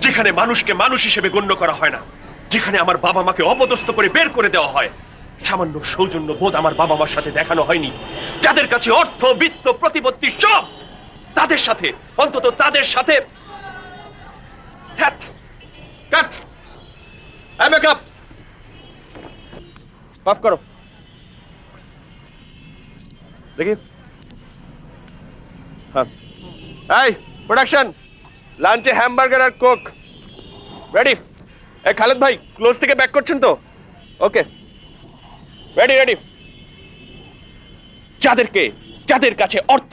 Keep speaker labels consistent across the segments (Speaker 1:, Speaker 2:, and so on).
Speaker 1: যেখানে মানুষকে মানুষ হিসেবে গণ্য করা হয় না, যেখানে আমার বাবা মাকে অপদস্থ করে বের করে দেওয়া হয়, সামান্য সৌজন্য বোধ আমার বাবা মার সাথে দেখানো হয়নি। যাদের কাছে অর্থ, বিত্ত, প্রতিপত্তি সব তাদের সাথে, অন্তত তাদের সাথে। করো। দেখি। হ্যাঁ। এই, প্রোডাকশন। লাঞ্চে হ্যামবার্গার আর কোক রেডি এ খালেদ ভাই ক্লোজ থেকে ব্যাক করছেন তো? ওকে রেডি রেডি যাদেরকে যাদের কাছে অর্থ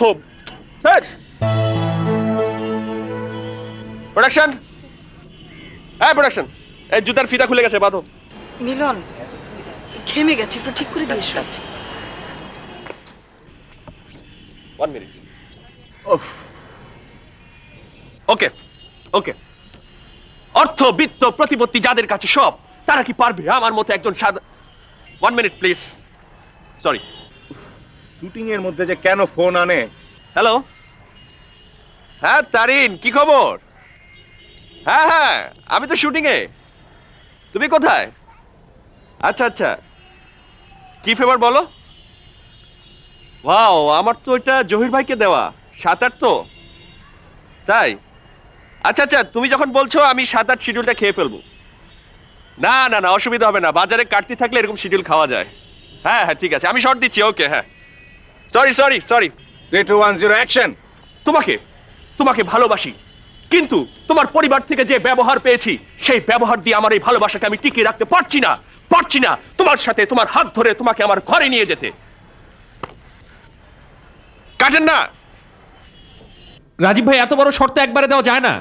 Speaker 1: প্রোডাকশন হ্যাঁ প্রোডাকশন এই জুতার ফিতা খুলে গেছে বাঁধো।
Speaker 2: মিলন ঘেমে গেছে একটু ঠিক করে this
Speaker 1: one minute okay okay. অর্থ বিত্ত প্রতিপত্তি যাদের কাছে সব তারা কি পারবে? আমার মতো একজন সাদা one minute please sorry
Speaker 3: shooting এর মধ্যে যে কেন ফোন আনে?
Speaker 1: হ্যালো হ্যাঁ তারিন কি খবর? হ্যাঁ হ্যাঁ আমি তো শুটিং এ। তুমি কোথায়? আচ্ছা আচ্ছা। কি ফেভার বলো? ওয়াও আমার তো ওইটা জহির ভাইকে দেওয়া সাত আট তো। তাই? আচ্ছা আচ্ছা তুমি যখন বলছো আমি সাত আট শিডিউলটা খেয়ে ফেলব। না না না অসুবিধা হবে না। বাজারে কাটতি থাকলে এরকম শিডিউল খাওয়া যায়। হ্যাঁ হ্যাঁ ঠিক আছে। আমি শর্ট দিচ্ছি ওকে হ্যাঁ। Sorry sorry sorry
Speaker 3: three two one zero action
Speaker 1: তোমাকে তোমাকে ভালোবাসি। কিন্তু তোমার পরিবার থেকে যে ব্যবহার পেয়েছি সেই ব্যবহার দিয়ে আমার এই ভালোবাসাকে আমি টিকিয়ে রাখতে পারছি না পারছি না তোমার সাথে তোমার হাত ধরে তোমাকে আমার ঘরে নিয়ে যেতে। কাটেন না!
Speaker 4: রাজীব ভাই এত বড় শর্ত একবারে দেওয়া যায় না?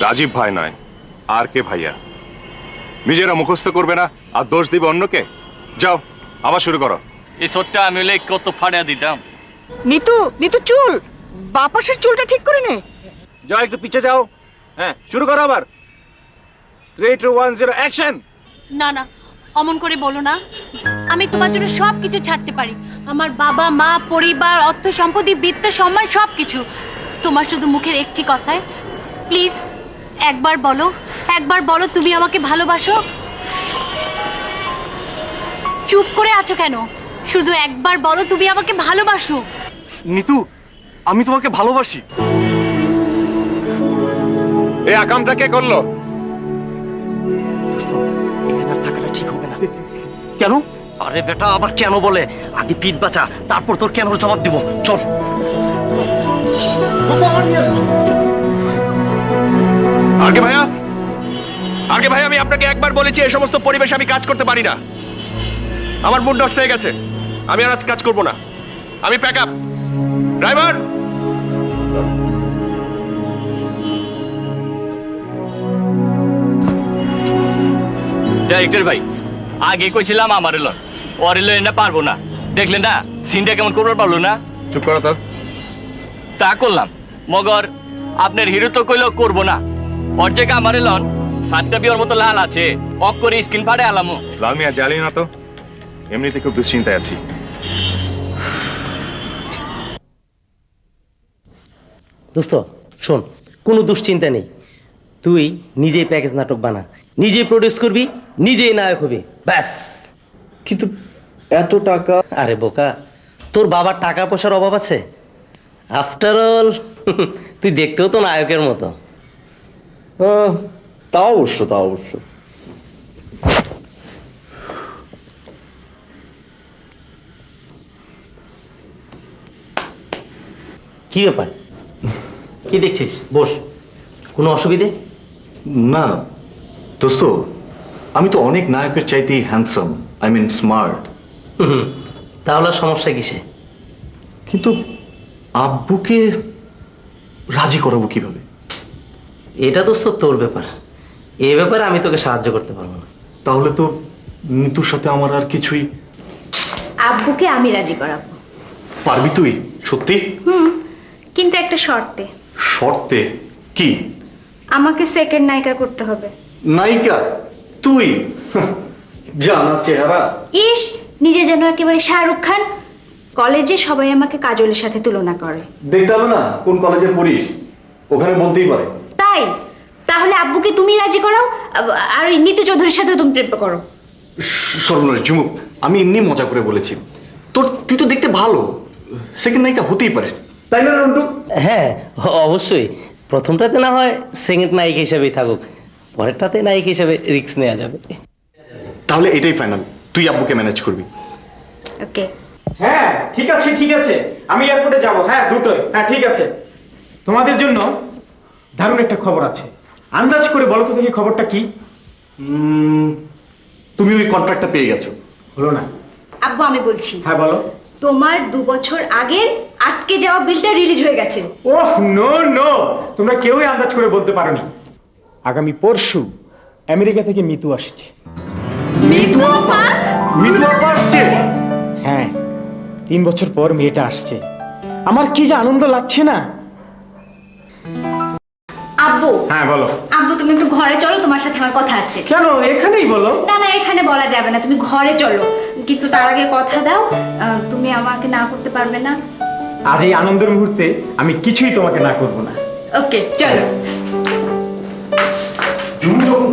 Speaker 3: রাজীব ভাই নয় আর কে ভাইয়া? নিজেরা মুখস্থ করবে না আর দোষ দিবে অন্যকে? যাও আবার শুরু করো।
Speaker 5: এই শটটা আমি হলে কত ফাড়িয়া দিতাম।
Speaker 2: নিতু নিতু চুল! বাপাসের চুলটা ঠিক করে নে।
Speaker 3: যাও একটু পিছে যাও। হ্যাঁ শুরু করো আবার। Three two one zero action
Speaker 6: না না অমন করে বলো না। আমি তোমার জন্য সব কিছু ছাড়তে পারি। আমার বাবা মা পরিবার অর্থ সম্পত্তি বিত্ত সম্মান সব কিছু তোমার শুধু মুখের একটি কথায় প্লিজ একবার বলো একবার বলো তুমি আমাকে ভালোবাসো? চুপ করে আছো কেন? শুধু একবার বলো তুমি আমাকে ভালোবাসো।
Speaker 7: নিতু আমি তোমাকে ভালোবাসি।
Speaker 3: এই আকামটা কে করল?
Speaker 7: এখানে আর থাকাটা ঠিক হবে না। কেন? আরে বেটা আবার কেন বলে? আগে পিঠ বাঁচা তারপর তোর কেন জবাব দিব? চল।
Speaker 1: আগে ভাইয়া? আগে ভাই আমি আপনাকে একবার বলেছি এই সমস্ত পরিবেশে আমি কাজ করতে পারি না। আমার মুড নষ্ট হয়ে গেছে। আমি আর আজ কাজ করব না। আমি প্যাক আপ ড্রাইভার!
Speaker 5: ডাইরেক্টর ভাই। আগে কইছিলাম আমার এলন ওর এলো না পারব না। দেখলেন না সিনটা কেমন করবার পারল না?
Speaker 3: চুপ করো তো।
Speaker 5: তা করলাম মগর আপনার হিরো তো কইলেও করব না। ওর জায়গা আমার এলন সাতটা বিয়ের মতো লাল আছে অক করে স্কিন ফাড়ে আলামো।
Speaker 3: লাল মিয়া জ্বালিয়ে না তো এমনিতে খুব দুশ্চিন্তায় আছি।
Speaker 8: দোস্ত শোন কোনো দুশ্চিন্তা নেই। তুই নিজেই প্যাকেজ নাটক বানা নিজেই প্রডিউস করবি নিজেই নায়ক হবি ব্যাস।
Speaker 7: কিন্তু এত টাকা
Speaker 8: আরে বোকা তোর বাবার টাকা পয়সার অভাব আছে? আফটার অল তুই দেখতেও তো নায়কের মতো।
Speaker 7: তা অবশ্য তা অবশ্য।
Speaker 8: কি ব্যাপার? কি দেখছিস? বস কোনো অসুবিধে?
Speaker 9: না দোস্ত আমি তো অনেক নায়কের চাইতেই handsome I mean smart
Speaker 8: hmm, তাহলে আর সমস্যা কিসে?
Speaker 9: কিন্তু আব্বুকে রাজি করাবো কীভাবে?
Speaker 8: এটা দোস্ত তোর ব্যাপার। এ ব্যাপারে আমি তোকে সাহায্য করতে পারব না।
Speaker 9: তাহলে তো নিতুর সাথে আমার আর কিছুই
Speaker 10: আব্বুকে আমি রাজি করাবো।
Speaker 9: পারবি তুই? সত্যি?
Speaker 10: হুম কিন্তু একটা শর্তে।
Speaker 9: শর্তে? কি?
Speaker 10: আমাকে সেকেন্ড নায়িকা করতে হবে।
Speaker 9: নায়িকা? তুই? জানা চেহারা।
Speaker 10: ইস নিজে যেন একেবারে শাহরুখ খান। কলেজে সবাই আমাকে কাজলের সাথে তুলনা করে।
Speaker 9: দেখতে হবে না কোন কলেজে পড়িস ওখানে বলতেই পারে।
Speaker 10: তাই? তাহলে আব্বুকে তুমি রাজি করাও আর ওই নিতু চৌধুরীর সাথে তুমি প্রেম করো।
Speaker 9: সর্বনাশ ঝুমুক আমি এমনি মজা করে বলেছি। তোর তুই তো দেখতে ভালো। সেকেন্ড নায়িকা হতেই পারিস তাই না রন্টু?
Speaker 8: হ্যাঁ অবশ্যই। প্রথমটাতে না হয় সেকেন্ড নায়িকা হিসেবেই থাকুক। পরেরটাতে নায়িকা হিসেবে রিস্ক নেওয়া যাবে।
Speaker 9: তাহলে এটাই ফাইনাল তুই আব্বুকে ম্যানেজ করবি।
Speaker 10: ওকে।
Speaker 4: হ্যাঁ ঠিক আছে ঠিক আছে। আমি এয়ারপোর্টে যাব। হ্যাঁ দুটোই। হ্যাঁ ঠিক আছে। তোমাদের জন্য দারুণ একটা খবর আছে। আন্দাজ করে বলো তো দেখি খবরটা কি?
Speaker 9: উম, তুমি ওই কন্ট্রাক্টটা পেয়ে গেছো।
Speaker 4: হলো না।
Speaker 10: আব্বু আমি বলছি।
Speaker 4: হ্যাঁ বলো।
Speaker 10: তোমার দু বছর আগে আটকে যাওয়া বিলটা রিলিজ হয়ে গেছে।
Speaker 4: ওহ নো নো তোমরা কেউই আন্দাজ করে বলতে পারোনি। আগামী পরশু আমেরিকা থেকে মিতু আসছে।
Speaker 9: মিতু আপা আসছে?
Speaker 4: হ্যাঁ তিন বছর পর মেয়েটা আসছে। আমার কি যে আনন্দ লাগছে না?
Speaker 10: আব্বু।
Speaker 4: হ্যাঁ বলো।
Speaker 10: আব্বু তুমি একটু ঘরে চলো তোমার সাথে আমার কথা আছে।
Speaker 4: কেন? এখানেই বলো।
Speaker 10: না না এখানে বলা যাবে না তুমি ঘরে চলো। কিন্তু তার আগে কথা দাও তুমি আমাকে না করতে পারবে না।
Speaker 4: আজ এই আনন্দের মুহূর্তে আমি কিছুই তোমাকে না করব না।
Speaker 10: ওকে চলো।
Speaker 9: যখন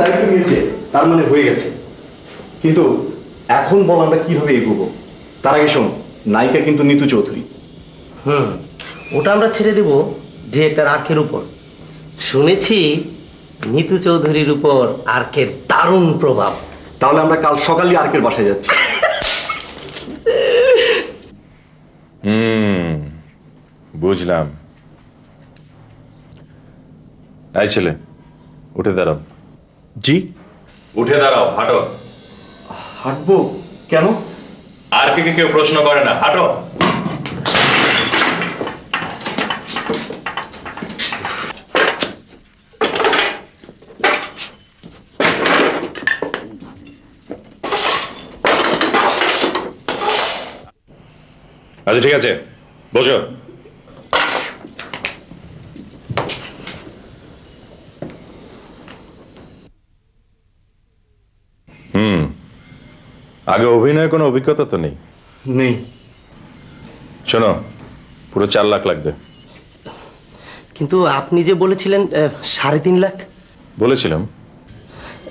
Speaker 9: দায়িত্ব নিয়েছে তার মানে হয়ে গেছে। কিন্তু এখন বল আমরা কীভাবে এগোবো? তার আগে শোন নায়িকা কিন্তু নিতু চৌধুরী।
Speaker 8: হুম ওটা আমরা ছেড়ে দেব ডিরেক্টর আর্কের উপর। শুনেছি নিতু চৌধুরীর উপর আর্কের দারুণ প্রভাব।
Speaker 9: তাহলে আমরা কাল সকালে আর্কের বাসায় যাচ্ছি।
Speaker 3: হুম বুঝলাম। এই ছেলে উঠে দাঁড়াও।
Speaker 9: জি।
Speaker 3: উঠে দাঁড়াও হাঁটো।
Speaker 9: হাঁটবো? কেন?
Speaker 3: আর কে কে কেউ প্রশ্ন করে না হাঁটো। আচ্ছা ঠিক আছে। বসো হুম আগে অভিনয়ের কোনো অভিজ্ঞতা তো নেই?
Speaker 9: নেই।
Speaker 3: শোনো পুরো চার লাখ লাগবে।
Speaker 8: কিন্তু আপনি যে বলেছিলেন সাড়ে তিন লাখ?
Speaker 3: বলেছিলাম।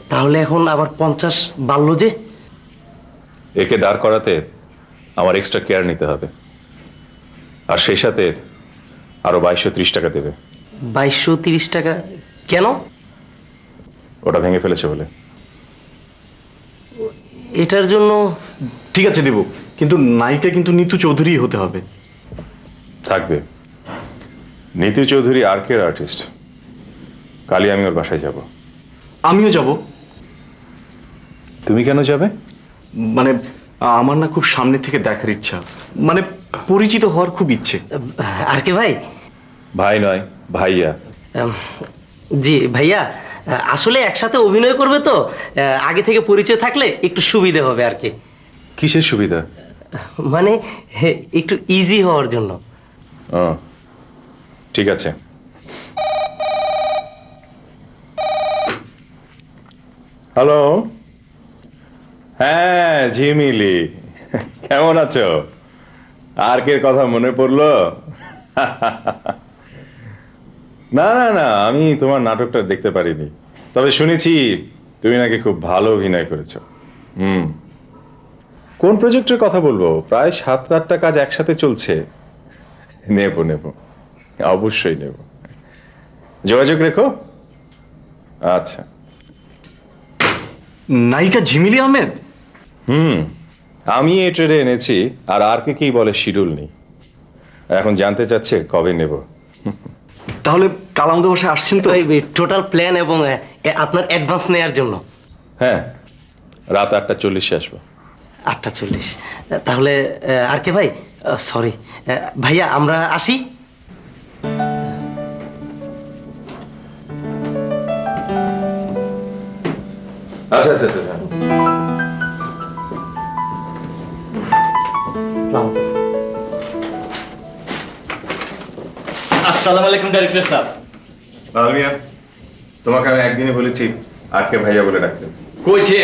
Speaker 8: তাহলে এখন আবার পঞ্চাশ বাড়লো যে?
Speaker 3: একে দাঁড় করাতে আমার এক্সট্রা কেয়ার নিতে হবে। আর সেই সাথে আরও বাইশশো ত্রিশ টাকা দেবে।
Speaker 8: বাইশশো তিরিশ টাকা কেন?
Speaker 3: ওটা ভেঙে ফেলেছে বলে।
Speaker 8: এটার জন্য
Speaker 9: ঠিক আছে দেব। কিন্তু নায়িকা কিন্তু নিতু চৌধুরী হতে হবে।
Speaker 3: থাকবে। নীতি চৌধুরী আর্কের আর্টিস্ট কালই আমি ওর বাসায় যাব।
Speaker 9: আমিও যাব।
Speaker 3: তুমি কেন যাবে?
Speaker 9: মানে আমার না খুব সামনে থেকে দেখার ইচ্ছা। মানে পরিচিত হওয়ার খুব ইচ্ছে।
Speaker 8: আর কে ভাই?
Speaker 3: ভাই নয় ভাইয়া।
Speaker 8: জি ভাইয়া। আসলে একসাথে অভিনয় করবে তো আগে থেকে পরিচয় থাকলে একটু সুবিধে হবে আর কি।
Speaker 3: কিসের সুবিধা?
Speaker 8: মানে একটু ইজি হওয়ার জন্য।
Speaker 3: ও ঠিক আছে। হ্যালো হ্যাঁ ঝিমিলি। কেমন আছো? আর্কের কথা মনে পড়ল? না না না আমি তোমার নাটকটা দেখতে পারিনি। তবে শুনেছি তুমি নাকি খুব ভালো অভিনয় করেছ। হুম। কোন প্রজেক্টের কথা বলব? প্রায় সাত আটটা কাজ একসাথে চলছে। নেব নেব। অবশ্যই নেব। যোগাযোগ রেখো। আচ্ছা।
Speaker 9: নায়িকা ঝিমিলি আহমেদ?
Speaker 3: হুম। আমি এই ট্রেডে এনেছি আর আর কে কি বলে শিডিউল নেই। এখন জানতে চাচ্ছে কবে নেব।
Speaker 9: তাহলে কাল আমাদের বাসায় আসছেন তো?
Speaker 8: টোটাল প্ল্যান এবং আপনার অ্যাডভান্স নেওয়ার জন্য।
Speaker 3: হ্যাঁ রাত আটটা চল্লিশে আসব।
Speaker 8: আটটা চল্লিশ। তাহলে আর কে ভাই? সরি ভাইয়া আমরা আসি?
Speaker 3: আচ্ছা আচ্ছা আচ্ছা।
Speaker 5: আসসালামু আলাইকুম ডাইরেক্টর সাহেব।
Speaker 3: আলমিয়া তোমাকে আমি একদিনে বলেছি আর ভাইয়া বলে রাখতে
Speaker 5: কইছে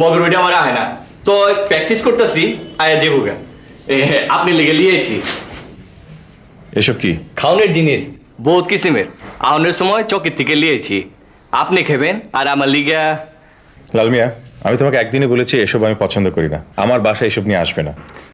Speaker 5: মগর ওইটা আমার আয় না। তো প্র্যাকটিস করতেছি আয়া যে হোগা আপনি লেগে লিয়েছি।
Speaker 3: এসব কি?
Speaker 5: খাওনের জিনিস বহুত কিসিমের। আউনের সময় চকির থেকে লিয়েছি। আপনি খেবেন আর আমার লিগা
Speaker 3: লালমিয়া আমি তোমাকে একদিনে বলেছি এসব আমি পছন্দ করি না। আমার বাসায় এসব নিয়ে আসবে না।